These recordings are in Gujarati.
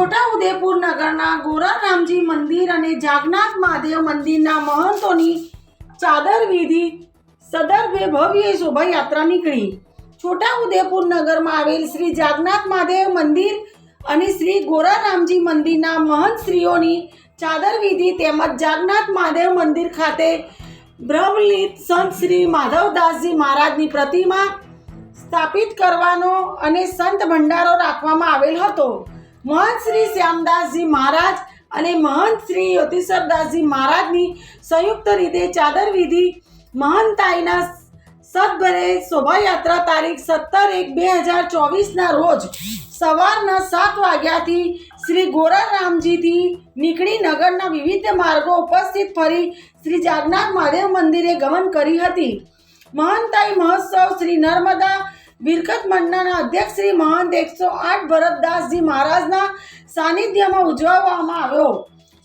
છોટાઉદેપુર નગરના ગોરારામજી મંદિર અને જાગનાથ મહાદેવ મંદિરના મહંતોની ચાદર વિધિ સદર્ભે ભવ્ય શોભાયાત્રા નીકળી. છોટાઉદેપુર નગરમાં આવેલ શ્રી જાગનાથ મહાદેવ મંદિર અને શ્રી ગોરારામજી મંદિરના મહંત શ્રીઓની ચાદર વિધિ તેમજ જાગનાથ મહાદેવ મંદિર ખાતે બ્રહ્મલિત સંત શ્રી માધવદાસજી મહારાજની પ્રતિમા સ્થાપિત કરવાનો અને સંત ભંડારો રાખવામાં આવેલ હતો. મહંત શ્રી શ્યામદાસજી મહારાજ અને મહંત શ્રી યોતિસરદાસજી મહારાજની સંયુક્ત રીતે ચાદર વિધિ મહંતાઈના સદભરે શોભાયાત્રા તારીખ સત્તર એક બે હજાર ચોવીસના રોજ સવારના સાત વાગ્યાથી શ્રી ગોરારામજીથી નીકળી નગરના વિવિધ માર્ગો ઉપસ્થિત ફરી શ્રી જાગનાથ મહાદેવ મંદિરે ગમન કરી હતી. મહંતાઈ મહોત્સવ શ્રી નર્મદા બિરકત મંડળના અધ્યક્ષ શ્રી મહંત એકસો આઠ ભરતદાસજી મહારાજના સાનિધ્યમાં ઉજવવામાં આવ્યો.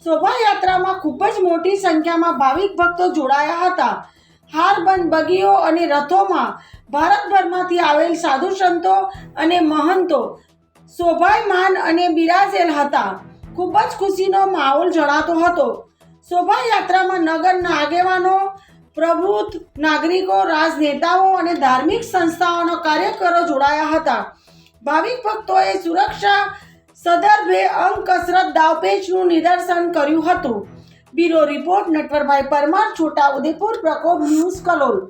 શોભાયાત્રામાં ખૂબ જ મોટી સંખ્યામાં ભાવિક ભક્તો જોડાયા હતા. હારબંધ બગીઓ અને રથોમાં ભારતભરમાંથી આવેલ સાધુ સંતો અને મહંતો શોભાયમાન અને બિરાજેલ હતા. ખૂબ જ ખુશીનો માહોલ જણાતો હતો. શોભાયાત્રામાં નગરના આગેવાનો પ્રબુદ્ધ નાગરિકો, રાજનેતાઓ અને ધાર્મિક સંસ્થાઓના કાર્યકરો જોડાયા હતા. ભાવિક ભક્તોએ સુરક્ષા સદર્ભે અંગ કસરત દાવપેચનું નિદર્શન કર્યું હતું. Bureau report, Natwarbhai Parmar, Chhota Udepur, Prakop news Kalol.